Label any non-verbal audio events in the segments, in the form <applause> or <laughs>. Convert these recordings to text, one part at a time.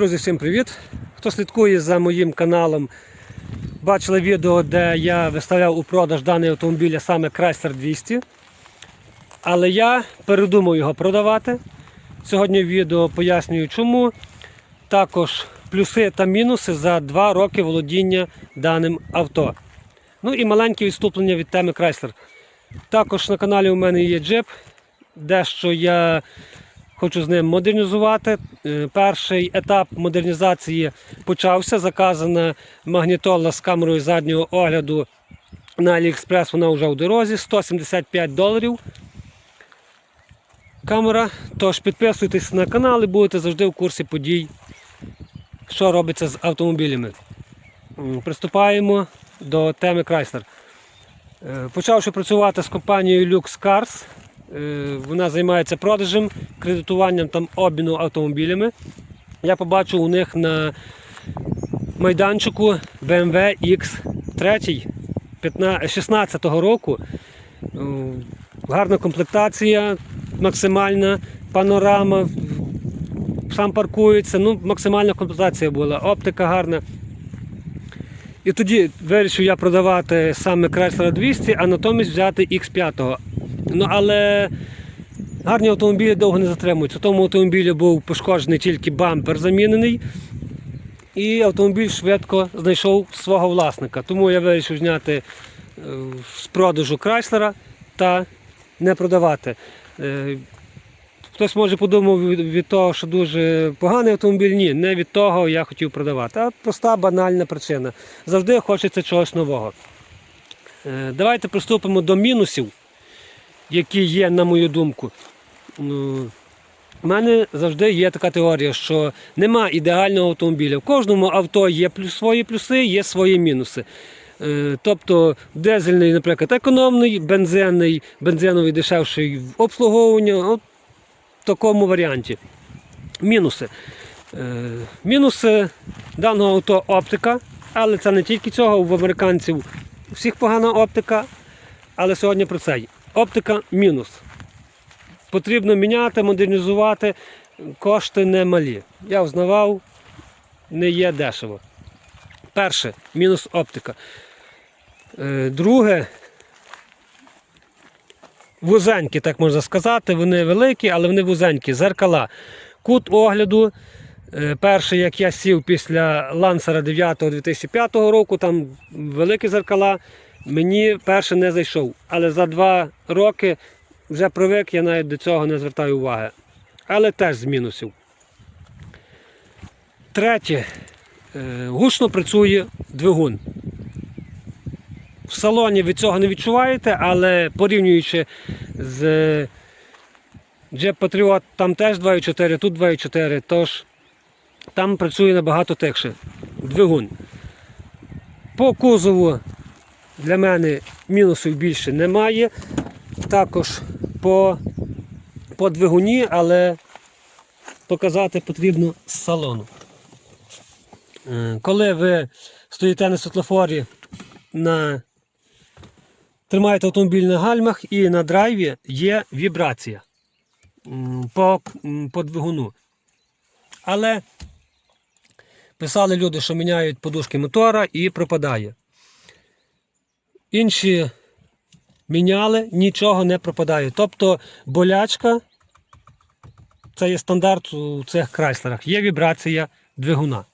Друзі, всім привіт! Хто слідкує за моїм каналом, бачили відео, де я виставляв у продаж даний автомобіль, саме Chrysler 200. Але я передумав його продавати. Сьогодні відео пояснюю чому. Також плюси та мінуси за 2 роки володіння даним авто. Ну і маленьке відступлення від теми Chrysler. Також на каналі у мене є джип, дещо я хочу з ним модернізувати. Е, Перший етап модернізації почався. Заказана магнітола з камерою заднього огляду на AliExpress, вона вже у дорозі, 175 доларів. Камера. Тож підписуйтесь на канал і будете завжди в курсі подій, що робиться з автомобілями. Приступаємо до теми Chrysler. Е, Почавши працювати з компанією Lux Cars, вона займається продажем, кредитуванням там обміну автомобілями. Я побачив у них на майданчику BMW X3 16 року. Е, Гарна комплектація, максимальна панорама, сам паркується, ну, максимальна комплектація була, оптика гарна. І тоді вирішив я продавати саме Chrysler 200, а натомість взяти X5. Ну, але гарні автомобілі довго не затримуються. У тому автомобілі був пошкоджений тільки бампер замінений. І автомобіль швидко знайшов свого власника. Тому я вирішив зняти е, з продажу Chrysler та не продавати. Е, Хтось може подумав від, від того, що дуже поганий автомобіль. Ні, не від того я хотів продавати. А проста банальна причина. Завжди хочеться чогось нового. Е, Давайте приступимо до мінусів, які є, на мою думку. У мене завжди є така теорія, що нема ідеального автомобіля. В кожному авто є свої плюси, є свої мінуси. Е, Тобто дизельний, наприклад, економний, бензинний, бензиновий дешевший в обслуговуванні. В такому варіанті. Мінуси. Е, Мінуси даного авто оптика, але це не тільки цього, в американців всіх погана оптика. Але сьогодні про це. Оптика мінус. Потрібно міняти, модернізувати, кошти немалі. Я взнавав, не є дешево. Перше, мінус оптика. Е, Друге, вузенькі, так можна сказати. Вони великі, але вони вузенькі. Зеркала. Кут огляду. е, Перший, як я сів після лансера 9 2005 року, там великі зеркала. Мені перший не зайшов. Але за два роки вже привик, я навіть до цього не звертаю уваги. Але теж з мінусів. Третє. Е, Гучно працює двигун. В салоні ви цього не відчуваєте, але порівнюючи з Jeep Patriot, там теж 2.4, тут 2.4, тож там працює набагато тихше. Двигун. По кузову для мене мінусів більше немає. Також по, по двигуні, але показати потрібно з салону. Е, Коли ви стоїте на світлофорі на тримаєте автомобіль на гальмах і на драйві є вібрація по, по двигуну. Але писали люди, що міняють подушки мотора і пропадає. Інші міняли, нічого не пропадає. Тобто болячка, це є стандарт у цих крайслерах, є вібрація двигуна.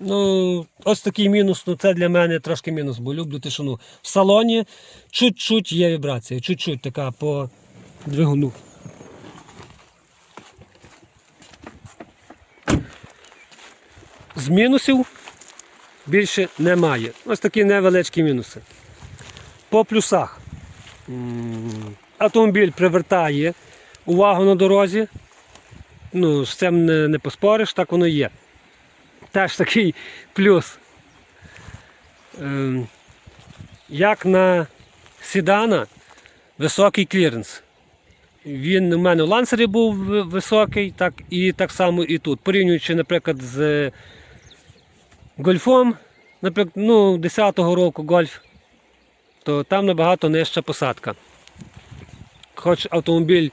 Ну, ось такий мінус, ну це для мене трошки мінус, бо люблю тишину. В салоні чуть-чуть є вібрація, чуть-чуть така по двигуну. З мінусів більше немає. Ось такі невеличкі мінуси. По плюсах. Автомобіль привертає увагу на дорозі. Ну, з цим не, не поспориш, так воно є теж такий плюс. Ем, Як на седана, високий кліренс. Він у мене в лансері був високий, так і так само і тут. Порівнюючи, наприклад, з гольфом, наприклад, ну, 10-го року гольф, то там набагато нижча посадка. Хоч автомобіль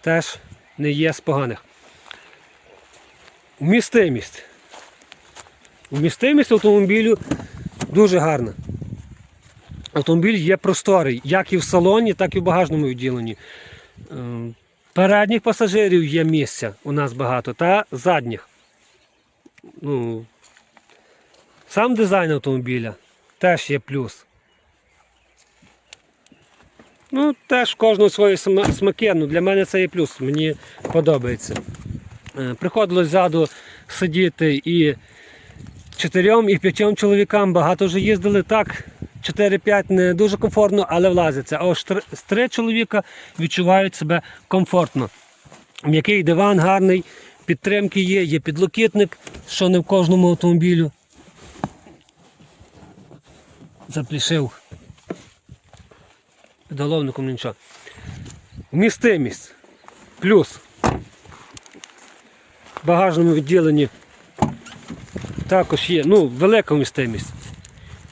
теж не є з поганих. Вмістимість. Вмістимість автомобілю дуже гарна. Автомобіль є просторий, як і в салоні, так і в багажному відділенні. Е, Передніх пасажирів є місця у нас багато, та задніх. Ну, сам дизайн автомобіля теж є плюс. Ну, теж кожного свої сма- смаки. Ну, для мене це є плюс, мені подобається. Е, Приходилось ззаду сидіти і чотирьом і п'ятьом чоловікам багато вже їздили так. 4-5 не дуже комфортно, але влазиться. А ось з три чоловіка відчувають себе комфортно. М'який диван гарний, підтримки є, є підлокітник, що не в кожному автомобілю. Заплішив підголовником нічого. Вмістимість. Плюс. В багажному відділенні також є ну, велика вмістимість.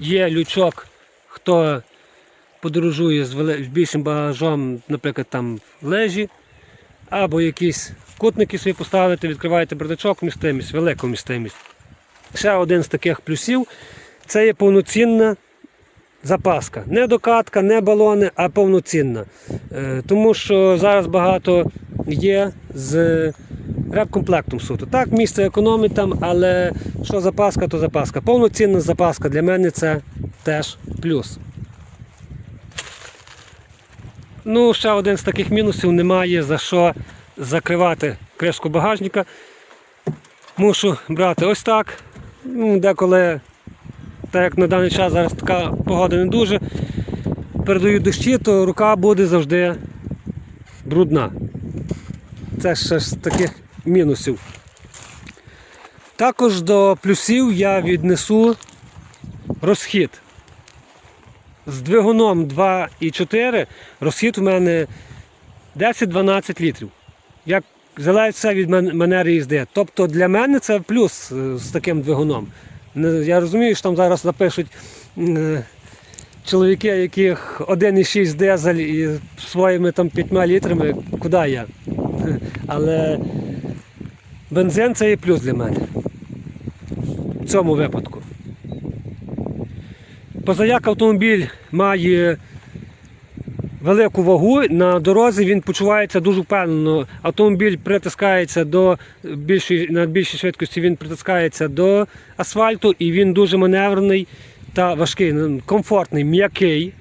Є лючок, хто подорожує з, більшим багажом, наприклад, там лежі, або якісь кутники собі поставити, відкриваєте бардачок, вмістимість, велика вмістимість. Ще один з таких плюсів це є повноцінна запаска. Не докатка, не балони, а повноцінна. Е, Тому що зараз багато є з реп-комплектом суто. Так, місце економить там, але що запаска, то запаска. Повноцінна запаска для мене це теж плюс. Ну, ще один з таких мінусів немає за що закривати кришку багажника. Мушу брати ось так. Деколи, так як на даний час зараз така погода не дуже, передаю дощі, то рука буде завжди брудна. Це ще з таких мінусів. Також до плюсів я віднесу розхід. З двигуном 2,4 розхід у мене 10-12 літрів. Як залежить все від мен- манери їзди. Тобто для мене це плюс е, з таким двигуном. Я розумію, що там зараз напишуть е, чоловіки, яких 1,6 дизель і своїми там 5 літрами, куди я? <laughs> Але бензин це є плюс для мене. В цьому випадку. Позаяк автомобіль має велику вагу, на дорозі він почувається дуже впевнено. Автомобіль притискається до більшої, на більшій швидкості, він притискається до асфальту і він дуже маневрений та важкий, ну, комфортний, м'який.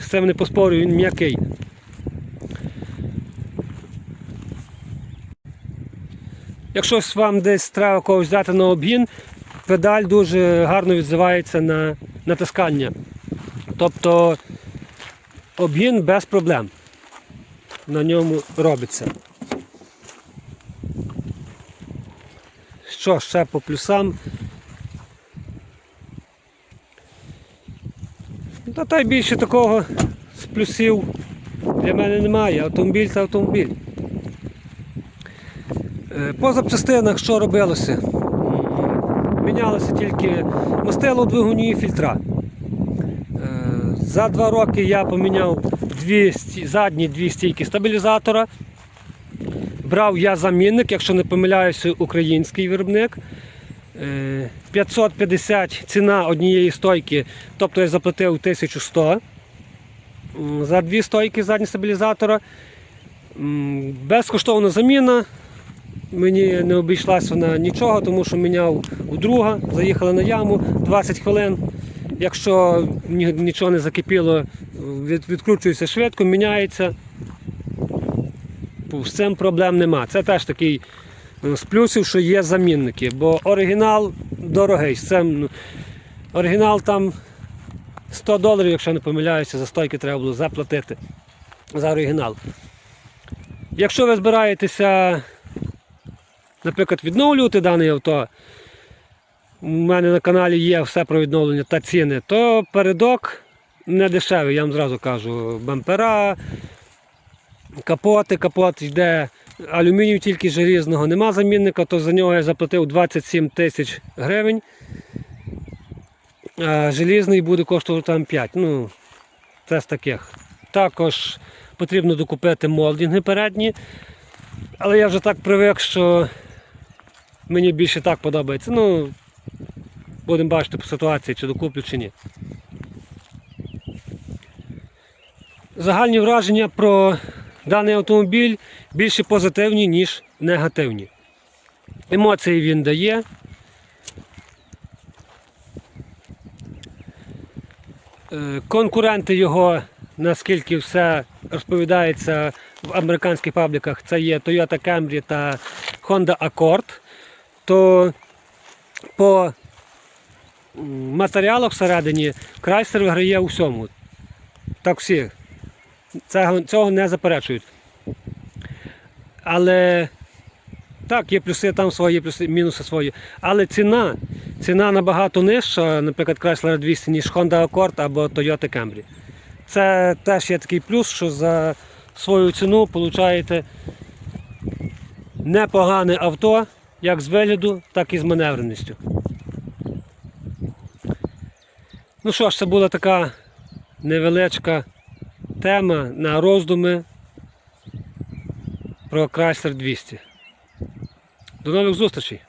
З цим не поспорю, він м'який. Якщо вам десь треба когось взяти на обгін, педаль дуже гарно відзивається на натискання. Тобто обгін без проблем на ньому робиться. Що ще по плюсам? Та та й більше такого з плюсів для мене немає. Автомобіль та автомобіль. Е, По запчастинах що робилося? Мінялося тільки мастило двигуні і фільтра. Е, За два роки я поміняв дві, задні дві стійки стабілізатора. Брав я замінник, якщо не помиляюся, український виробник. Е, 550 ціна однієї стойки, тобто я заплатив 1100 за дві стойки задні стабілізатора. Безкоштовна заміна. Мені не обійшлася вона нічого, тому що міняв у друга, заїхали на яму 20 хвилин. Якщо нічого не закипіло, від- відкручується швидко, міняється. З цим проблем нема. Це теж такий е, з плюсів, що є замінники, бо оригінал дорогий. Цим, ну, оригінал там 100 доларів, якщо не помиляюся, за стойки треба було заплатити за оригінал. Якщо ви збираєтеся, наприклад, відновлювати дане авто, у мене на каналі є все про відновлення та ціни, то передок не дешевий, я вам зразу кажу. Бампера, капоти, капот йде алюмінію тільки желізного, нема замінника, то за нього я заплатив 27 тисяч гривень. А желізний буде коштувати там 5. Ну, це з таких. Також потрібно докупити молдинги передні. Але я вже так привик, що Мені більше так подобається. Ну, будемо бачити по ситуації, чи докуплю, чи ні. Загальні враження про даний автомобіль більше позитивні, ніж негативні. Емоції він дає. Е, Конкуренти його, наскільки все розповідається в американських пабліках, це є Toyota Camry та Honda Accord, то по матеріалах всередині Chrysler виграє у всьому. Так всі. Цього, цього не заперечують. Але так, є плюси там свої, плюси, мінуси свої. Але ціна, ціна набагато нижча, наприклад, Chrysler 200, ніж Honda Accord або Toyota Camry. Це теж є такий плюс, що за свою ціну получаєте непогане авто, як з вигляду, так і з маневреністю. Ну що ж, це була така невеличка тема на роздуми про Chrysler 200. До нових зустрічей!